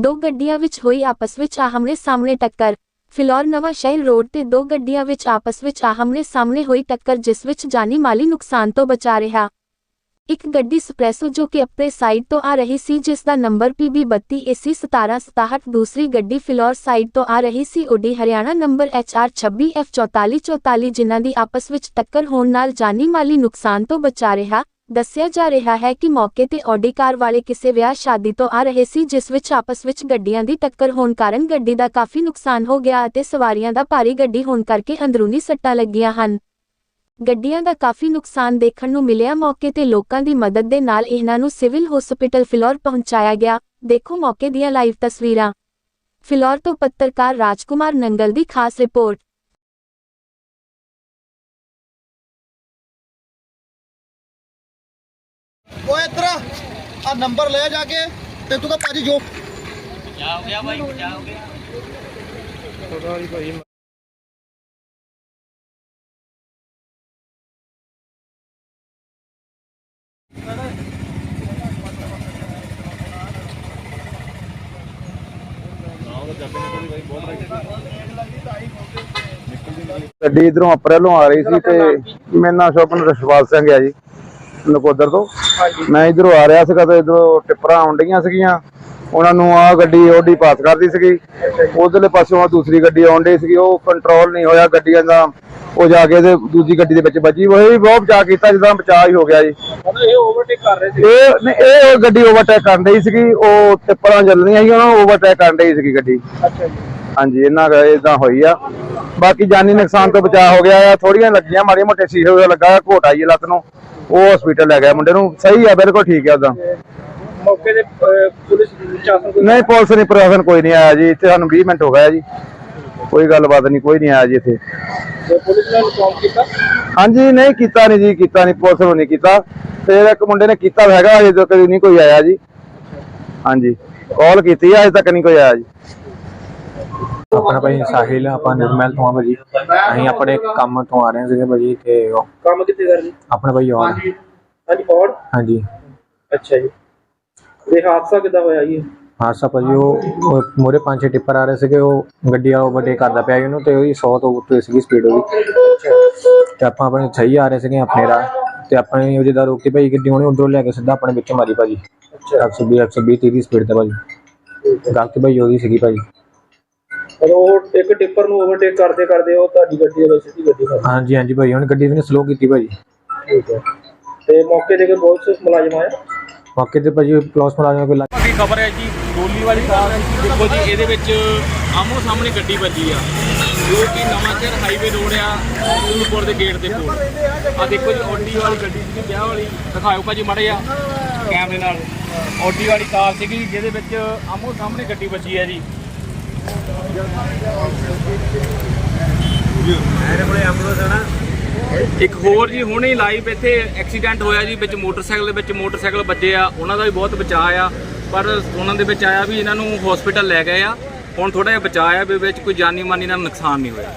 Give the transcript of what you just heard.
ਦੋ ਗੱਡੀਆਂ ਵਿੱਚ ਹੋਈ ਆਪਸ ਵਿੱਚ ਆਹਮਣੇ ਸਾਹਮਣੇ ਟੱਕਰ। ਫਿਲੌਰ ਨਵਾਂ ਸ਼ਹਿਰ ਰੋਡ ਤੇ ਦੋ ਗੱਡੀਆਂ ਵਿੱਚ ਆਪਸ ਵਿੱਚ ਆਹਮਣੇ ਸਾਹਮਣੇ ਹੋਈ ਟੱਕਰ, ਜਿਸ ਵਿੱਚ ਜਾਨੀ ਮਾਲੀ ਨੁਕਸਾਨ ਤੋਂ ਬਚਾ ਰਿਹਾ। ਇੱਕ ਗੱਡੀ ਸਪਰੈਸੋ ਜੋ ਕਿ ਆਪਣੇ ਸਾਈਡ ਤੋਂ ਆ ਰਹੀ ਸੀ, ਜਿਸ ਦਾ ਨੰਬਰ PB32 AC 1767 ਦੂਸਰੀ ਗੱਡੀ ਫਿਲੌਰ ਸਾਈਡ ਤੋਂ ਆ ਰਹੀ ਸੀ Audi Haryana number HR 26F4444 ਜਿਨ੍ਹਾਂ ਦੀ ਆਪਸ ਵਿੱਚ ਟੱਕਰ ਹੋਣ ਨਾਲ ਜਾਨੀ ਮਾਲੀ ਨੁਕਸਾਨ ਤੋਂ ਬਚਾ ਰਿਹਾ। ਦੱਸਿਆ ਜਾ ਰਿਹਾ ਹੈ ਕਿ ਮੌਕੇ ਤੇ ਆਡੀ ਕਾਰ ਵਾਲੇ ਕਿਸੇ ਵਿਆਹ ਸ਼ਾਦੀ ਤੋਂ ਆ ਰਹੇ ਸੀ, ਜਿਸ ਵਿੱਚ ਆਪਸ ਵਿੱਚ ਗੱਡੀਆਂ ਦੀ ਟੱਕਰ ਹੋਣ ਕਾਰਨ ਗੱਡੀ ਦਾ ਕਾਫੀ ਨੁਕਸਾਨ ਹੋ ਗਿਆ ਅਤੇ ਸਵਾਰੀਆਂ ਦਾ ਭਾਰੀ ਗੱਡੀ ਹੋਣ ਕਰਕੇ ਅੰਦਰੂਨੀ ਸੱਟਾਂ ਲੱਗੀਆਂ ਹਨ। ਗੱਡੀਆਂ ਦਾ ਕਾਫੀ ਨੁਕਸਾਨ ਦੇਖਣ ਨੂੰ ਮਿਲਿਆ। ਮੌਕੇ ਤੇ ਲੋਕਾਂ ਦੀ ਮਦਦ ਦੇ ਨਾਲ ਇਹਨਾਂ ਨੂੰ ਸਿਵਲ ਹਸਪੀਟਲ ਫਿਲੌਰ ਪਹੁੰਚਾਇਆ ਗਿਆ। ਦੇਖੋ ਮੌਕੇ ਦੀਆਂ ਲਾਈਵ ਤਸਵੀਰਾਂ। ਫਿਲੌਰ ਤੋਂ ਪੱਤਰਕਾਰ ਰਾਜਕੁਮਾਰ ਨੰਗਲ ਦੀ ਖਾਸ ਰਿਪੋਰਟ। ਓਏ ਇੱਧਰ ਆ। ਨੰਬਰ ਲੈ ਜਾ ਕੇ, ਤੇ ਤੂੰ ਤਾਂ ਭਾਜੀ ਜੋ। ਗੱਡੀ ਇਧਰੋਂ ਅਪਰੈਲੋਂ ਆ ਰਹੀ ਸੀ ਤੇ ਮੇਰਾ ਨਾਮ ਸ਼ੋਪਨ ਰਸ਼ਵਾਲ ਸਿੰਘ ਹੈ ਜੀ। ਨਕੋਦਰ ਤੋਂ। ਮੈਂ ਇਧਰੋਂ ਆ ਰਿਹਾ ਸੀਗਾ ਤੇ ਇਧਰੋਂ ਟਿੱਪਰਾਂ ਆਉਂਦੀਆਂ ਸੀਗੀਆਂ। ਉਹਨਾਂ ਨੂੰ ਆ ਗੱਡੀ ਓਡੀ ਪਾਸ ਕਰਦੀ ਸੀਗੀ। ਉਧਰਲੇ ਪਾਸਿਓਂ ਆ ਦੂਸਰੀ ਗੱਡੀ ਆਉਂਦੀ ਸੀਗੀ। ਉਹ ਕੰਟਰੋਲ ਨਹੀਂ ਹੋਇਆ ਗੱਡੀਆਂ ਦਾ। ਉਹ ਜਾ ਕੇ ਤੇ ਦੂਜੀ ਗੱਡੀ ਦੇ ਵਿੱਚ ਵੱਜੀ। ਉਹ ਵੀ ਬਹੁਤ ਬਚਾਅ ਕੀਤਾ ਜਿੱਦਾਂ ਬਚਾਅ ਹੀ ਹੋ ਗਿਆ ਜੀ। ਇਹ ਓਵਰਟੇਕ ਕਰ ਰਹੇ ਸੀ ਇਹ ਨਹੀਂ, ਇਹ ਗੱਡੀ ਓਵਰਟੇਕ ਕਰਨ ਡਈ ਸੀਗੀ। ਉਹ ਟਿੱਪਰਾਂ ਚੱਲਣੀਆਂ ਸੀ ਉਹਨਾਂ ਓਵਰਟੇਕ ਕਰਨ ਡਈ ਸੀਗੀ ਗੱਡੀ। ਅੱਛਾ ਜੀ। ਹਾਂਜੀ ਇਹਨਾਂ ਦਾ ਇਦਾਂ ਹੋਈ ਆ। ਬਾਕੀ ਜਾਨੀ ਨੁਕਸਾਨ ਤੋਂ ਬਚਾਅ ਹੋ ਗਿਆ ਆ। ਥੋੜੀਆਂ ਲੱਗੀਆਂ ਮਾੜੀਆਂ ਮੋਟੇ ਸ਼ੀਸ਼ੇ ਹੋਏ ਲੱਗਾ ਘੋਟਾ ਜੀ ਲੱਤ ਨੂੰ। ਉਹ ਹਸਪੀਟਲ ਲੈ ਗਿਆ ਮੁੰਡੇ ਨੂੰ। ਸਹੀ ਆ ਬਿਲਕੁਲ ਠੀਕ ਆ ਉਦਾਂ ਮੌਕੇ ਤੇ ਅਹ, ਪੁਲਿਸ ਪ੍ਰਸ਼ਾਸਨ ਕੋਈ ਨਹੀਂ ਪੁਲਿਸ ਨਹੀਂ ਪ੍ਰਸ਼ਾਸਨ ਕੋਈ ਨਹੀਂ ਆਇਆ ਜੀ। ਇੱਥੇ ਸਾਨੂੰ 20 ਮਿੰਟ ਹੋ ਗਏ ਜੀ। ਕੋਈ ਗੱਲਬਾਤ ਨਹੀਂ ਕੋਈ ਨਹੀਂ ਆਇਆ ਜੀ ਇੱਥੇ। ਤੇ ਪੁਲਿਸ ਨੇ ਇਨਫੋਰਮ ਕੀਤਾ? ਹਾਂਜੀ ਨਹੀਂ ਕੀਤਾ ਨਹੀਂ ਜੀ ਕੀਤਾ ਨਹੀਂ ਪੁਲਿਸ ਨੂੰ ਨਹੀਂ ਕੀਤਾ। ਤੇ ਇੱਕ ਮੁੰਡੇ ਨੇ ਕੀਤਾ ਤਾਂ ਹੈਗਾ ਅਜੇ ਤੱਕ ਨਹੀਂ ਕੋਈ ਆਇਆ ਜੀ। ਹਾਂਜੀ ਕਾਲ ਕੀਤੀ ਆ ਅਜੇ ਤੱਕ ਨਹੀਂ ਕੋਈ ਆਇਆ ਜੀ। ਆਪਣਾ ਭਾਈ ਸਾਹਿਲ ਆਪਾਂ ਨਿਰਮਲ ਤੋਂ ਆ ਭਾਜੀ। ਅਸੀਂ ਆਪਣੇ ਕੰਮ ਤੋਂ ਆ ਰਹੇ ਸੀਗੇ ਭਾਜੀ ਤੇ ਉਹ ਕੰਮ ਕਿੱਥੇ ਕਰ ਰਹੇ? ਆਪਣਾ ਭਾਈ ਆਉਣ ਹਾਂਜੀ। ਔਰ ਹਾਂਜੀ। ਅੱਛਾ ਜੀ। ਤੇ ਹਾਦਸਾ ਕਿੱਦਾਂ ਹੋਇਆ ਜੀ? ਹਾਦਸਾ ਭਾਜੀ ਉਹ ਮੋਰੇ ਪੰਜ ਛੇ ਟਿੱਪਰ ਆ ਰਹੇ ਸੀਗੇ ਉਹ ਗੱਡੀ ਆ ਓਵਰਟੇਕ ਕਰਦਾ ਪਿਆ ਸੀ ਉਹਨੂੰ ਤੇ ਉਹਦੀ 100 ਤੋਂ ਉੱਤੇ ਸੀਗੀ ਸਪੀਡ ਉਹਦੀ। ਤੇ ਆਪਾਂ ਆਪਣੇ ਸਹੀ ਆ ਰਹੇ ਸੀਗੇ ਆਪਣੇ ਰਾਹ ਤੇ ਆਪਣੇ ਉਹ ਜਿਹਦਾ ਰੋਕੀ ਭਾਈ ਗੱਡੀ ਉਹਨੇ ਉਧਰੋਂ ਲੈ ਕੇ ਸਿੱਧਾ ਆਪਣੇ ਵਿੱਚ ਮਾਰੀ ਭਾਜੀ। ਅੱਛਾ। 120 120 30 ਦੀ ਸਪੀਡ ਤੇ ਭਾਜੀ। ਗਲਤੀ ਭਾਈ ਉਹਦੀ ਸੀਗੀ ਭਾਜੀ। ਪਰ ਉਹ ਇੱਕ ਟਿੱਪਰ ਨੂੰ ਓਵਰਟੇਕ ਕਰਦੇ ਕਰਦੇ ਉਹ ਤੁਹਾਡੀ ਗੱਡੀ ਦੇ ਵਿੱਚ ਸਿੱਧੀ ਗੱਡੀ ਖਾ ਹਾਂਜੀ ਹਾਂਜੀ ਭਾਈ ਉਹਨੇ ਗੱਡੀ ਵੀ ਨੇ ਸਲੋ ਕੀਤੀ ਭਾਜੀ ਠੀਕ ਹੈ। ਤੇ ਮੌਕੇ ਤੇ ਕੋਈ ਪੁਲਿਸ ਮੁਲਾਜ਼ਮ ਆਇਆ? ਮੌਕੇ ਤੇ ਭਾਜੀ ਪੁਲਿਸ ਮੁਲਾਜ਼ਮ ਕੋਈ ਲੱਗ- ਦੀ ਖਬਰ ਹੈ ਜੀ? ਗੋਲੀ ਵਾਲੀ ਕਾਰ ਦੇਖੋ ਜੀ ਇਹਦੇ ਵਿੱਚ ਆਮੋ ਸਾਹਮਣੇ ਗੱਡੀ ਵੱਜੀ ਆ। ਜੋ ਕਿ ਨਵਾਂਸ਼ਹਿਰ ਹਾਈਵੇ ਰੋਡ ਆ ਸੂਲਪੁਰ ਦੇ ਗੇਟ ਦੇ ਕੋਲ। ਆ ਦੇਖੋ ਜੀ ਆਡੀ ਵਾਲੀ ਗੱਡੀ ਸੀ ਵਿਆਹ ਵਾਲੀ। ਦਿਖਾਓ ਭਾਜੀ ਮਾੜੇ ਆ ਕੈਮਰੇ ਨਾਲ। ਆਡੀ ਵਾਲੀ ਕਾਰ ਸੀਗੀ ਜਿਹਦੇ ਵਿੱਚ ਆਮੋ ਸਾਹਮਣੇ ਗੱਡੀ ਵੱਜੀ ਆ ਜੀ। ਇੱਕ ਹੋਰ ਜੀ, ਹੁਣੇ ਲਾਈਵ ਇੱਥੇ ਐਕਸੀਡੈਂਟ ਹੋਇਆ ਜੀ, ਵਿੱਚ ਮੋਟਰਸਾਈਕਲ ਦੇ ਵਿੱਚ ਮੋਟਰਸਾਈਕਲ ਵੱਜੇ ਆ। ਉਹਨਾਂ ਦਾ ਵੀ ਬਹੁਤ ਬਚਾਅ ਆ। ਪਰ ਉਹਨਾਂ ਦੇ ਵਿੱਚ ਆਇਆ ਵੀ ਇਹਨਾਂ ਨੂੰ ਹਸਪੀਟਲ ਲੈ ਗਏ ਆ। ਹੁਣ ਥੋੜਾ ਜਿਹਾ ਬਚਾਅ ਆ ਵੀ ਵਿੱਚ ਕੋਈ ਜਾਨੀ ਮਾਨੀ ਦਾ ਨੁਕਸਾਨ ਨਹੀਂ ਹੋਇਆ।